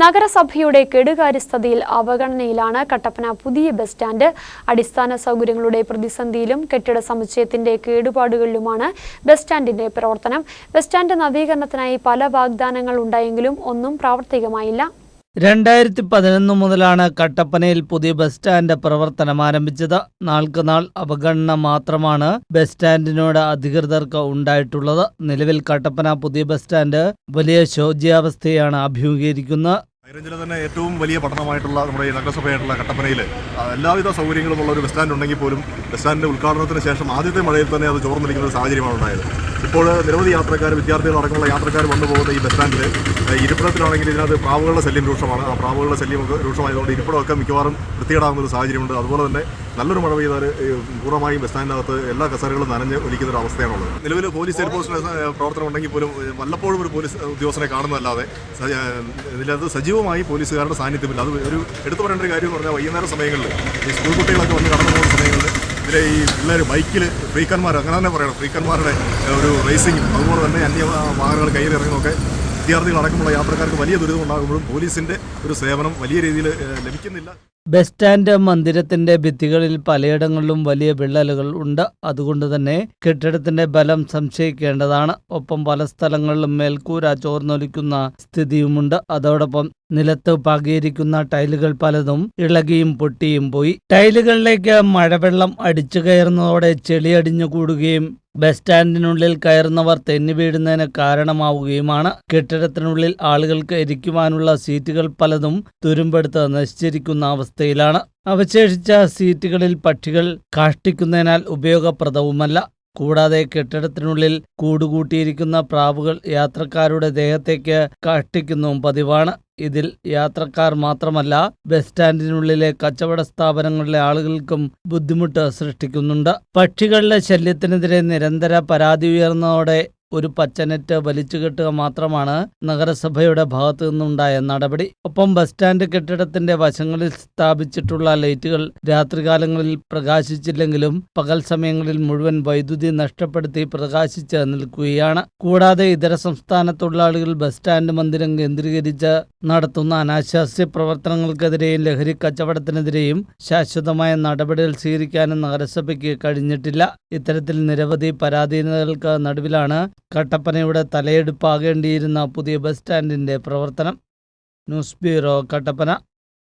നഗരസഭയുടെ കെടുകാര്യസ്ഥതയിൽ അവഗണനയിലാണ് കട്ടപ്പന പുതിയ bus stand. അടിസ്ഥാന സൗകര്യങ്ങളുടെ പ്രതിസന്ധിയിലും കെട്ടിട സമുച്ചയത്തിന്റെ കേടുപാടുകളിലുമാണ് ബസ് സ്റ്റാൻഡിന്റെ പ്രവർത്തനം. ബസ് സ്റ്റാൻഡ് നവീകരണത്തിനായി പല വാഗ്ദാനങ്ങൾ ഉണ്ടായെങ്കിലും ഒന്നും പ്രാവർത്തികമായില്ല. രണ്ടായിരത്തി പതിനൊന്ന് മുതലാണ് കട്ടപ്പനയിൽ പുതിയ ബസ് സ്റ്റാൻഡ് പ്രവർത്തനം ആരംഭിച്ചത്. നാൾക്കുനാൾ അവഗണന മാത്രമാണ് ബസ് സ്റ്റാൻഡിനോട് അധികൃതർക്ക് ഉണ്ടായിട്ടുള്ളത്. നിലവിൽ കട്ടപ്പന പുതിയ ബസ് സ്റ്റാൻഡ് വലിയ ശോച്യാവസ്ഥയാണ് അഭിമുഖീകരിക്കുന്നത്. ഹൈറേഞ്ചിലെ തന്നെ ഏറ്റവും വലിയ പട്ടണമായിട്ടുള്ള നമ്മുടെ നഗരസഭയായിട്ടുള്ള കട്ടപ്പനയിൽ എല്ലാവിധ സൗകര്യങ്ങളും ഉള്ള ഒരു ബസ് സ്റ്റാൻഡ് ഉണ്ടെങ്കിൽ പോലും ബസ് സ്റ്റാൻഡിന്റെ ഉദ്ഘാടനത്തിന് ശേഷം ആദ്യത്തെ മഴയിൽ തന്നെ അത് ചോർന്നിരിക്കുന്ന ഒരു സാഹചര്യമാണ് ഉണ്ടായത്. ഇപ്പോൾ നിരവധി യാത്രക്കാർ വിദ്യാർത്ഥികൾ അടക്കമുള്ള യാത്രക്കാർ വന്നു പോകുന്ന ഈ ബസ് സ്റ്റാൻഡിൽ ഇരിപ്പിടത്തിലാണെങ്കിൽ ഇതിനകത്ത് പ്രാവുകളുടെ ശല്യം രൂക്ഷമാണ്. ആ പ്രാവുകളുടെ ശല്യം രൂക്ഷമായതുകൊണ്ട് ഇരിപ്പിടമൊക്കെ മിക്കവാറും വൃത്തികേടാകുന്ന ഒരു സാഹചര്യമുണ്ട്. അതുപോലെ തന്നെ നല്ലൊരു മഴ പെയ്താൽ പൂർണമായും ബസ് എല്ലാ കസേരകളും നനഞ്ഞ് ഒലിക്കുന്ന ഒരു അവസ്ഥയാണുള്ളത്. നിലവിൽ പോലീസ് എയർപോർട്ടിന്റെ പ്രവർത്തനം ഉണ്ടെങ്കിൽ പോലും വല്ലപ്പോഴും ഒരു പോലീസ് ഉദ്യോഗസ്ഥനെ കാണുന്നതല്ലാതെ ഇതിനകത്ത് സജീവമായി പോലീസുകാരുടെ സാന്നിധ്യമില്ല. അത് ഒരു എടുത്തു പറയേണ്ട ഒരു കാര്യം എന്ന് പറഞ്ഞാൽ വൈകുന്നേര സമയങ്ങളിൽ ഈ സ്കൂൾ കുട്ടികളൊക്കെ വന്ന് കടന്നു പോകുന്ന ഇതിലെ ഈ പിള്ളേർ ബൈക്കിൽ ഫ്രീക്കന്മാർ അങ്ങനെ തന്നെ പറയണം. ഫ്രീക്കന്മാരുടെ ഒരു റേസിംഗ് അതുപോലെ തന്നെ അന്യ വാഹനങ്ങൾ കയ്യിൽ ഇറങ്ങുന്നതൊക്കെ വിദ്യാർത്ഥികളടക്കമുള്ള യാത്രക്കാർക്ക് വലിയ ദുരിതം ഉണ്ടാകുമ്പോഴും പോലീസിന്റെ ഒരു സേവനം വലിയ രീതിയിൽ ലഭിക്കുന്നില്ല. ബസ് സ്റ്റാൻഡ് മന്ദിരത്തിന്റെ ഭിത്തികളിൽ പലയിടങ്ങളിലും വലിയ വിള്ളലുകൾ ഉണ്ട്. അതുകൊണ്ട് തന്നെ കെട്ടിടത്തിന്റെ ബലം സംശയിക്കേണ്ടതാണ്. ഒപ്പം പല സ്ഥലങ്ങളിലും മേൽക്കൂര ചോർന്നൊലിക്കുന്ന സ്ഥിതിയുമുണ്ട്. അതോടൊപ്പം നിലത്ത് പകയിരിക്കുന്ന ടൈലുകൾ പലതും ഇളകിയും പൊട്ടിയും പോയി. ടൈലുകളിലേക്ക് മഴവെള്ളം അടിച്ചു കയറുന്നതോടെ ചെളിയടിഞ്ഞു കൂടുകയും ബസ് സ്റ്റാൻഡിനുള്ളിൽ കയറുന്നവർ തെന്നി വീഴുന്നതിന് കാരണമാവുകയുമാണ്. കെട്ടിടത്തിനുള്ളിൽ ആളുകൾക്ക് ഇരിക്കുവാനുള്ള സീറ്റുകൾ പലതും തുരുമ്പെടുത്ത് നശിച്ചിരിക്കുന്ന അവസ്ഥയിലാണ്. അവശേഷിച്ച സീറ്റുകളിൽ പക്ഷികൾ കാഷ്ടിക്കുന്നതിനാൽ ഉപയോഗപ്രദവുമല്ല. കൂടാതെ കെട്ടിടത്തിനുള്ളിൽ കൂടുകൂട്ടിയിരിക്കുന്ന പ്രാവുകൾ യാത്രക്കാരുടെ ദേഹത്തേക്ക് കഷ്ടിക്കുന്നതും പതിവാണ്. ഇതിൽ യാത്രക്കാർ മാത്രമല്ല ബസ് സ്റ്റാൻഡിനുള്ളിലെ കച്ചവട സ്ഥാപനങ്ങളിലെ ആളുകൾക്കും ബുദ്ധിമുട്ട് സൃഷ്ടിക്കുന്നുണ്ട്. പക്ഷികളുടെ ശല്യത്തിനെതിരെ നിരന്തര പരാതി ഉയർന്നതോടെ ഒരു പച്ചനെറ്റ് വലിച്ചു കെട്ടുക മാത്രമാണ് നഗരസഭയുടെ ഭാഗത്തു നിന്നുണ്ടായ നടപടി. ഒപ്പം ബസ് സ്റ്റാൻഡ് കെട്ടിടത്തിന്റെ വശങ്ങളിൽ സ്ഥാപിച്ചിട്ടുള്ള ലൈറ്റുകൾ രാത്രികാലങ്ങളിൽ പ്രകാശിച്ചില്ലെങ്കിലും പകൽ സമയങ്ങളിൽ മുഴുവൻ വൈദ്യുതി നഷ്ടപ്പെടുത്തി പ്രകാശിച്ച് നിൽക്കുകയാണ്. കൂടാതെ ഇതര സംസ്ഥാന തൊഴിലാളികൾ ബസ് സ്റ്റാൻഡ് മന്ദിരം കേന്ദ്രീകരിച്ച് നടത്തുന്ന അനാശാസ്യ പ്രവർത്തനങ്ങൾക്കെതിരെയും ലഹരി കച്ചവടത്തിനെതിരെയും ശാശ്വതമായ നടപടികൾ സ്വീകരിക്കാനും നഗരസഭയ്ക്ക് കഴിഞ്ഞിട്ടില്ല. ഇത്തരത്തിൽ നിരവധി പരാധീനതകൾക്ക് നടുവിലാണ് കട്ടപ്പനയുടെ തലയെടുപ്പാകേണ്ടിയിരുന്ന പുതിയ ബസ് സ്റ്റാൻഡിന്റെ പ്രവർത്തനം. News bureau Kattappana.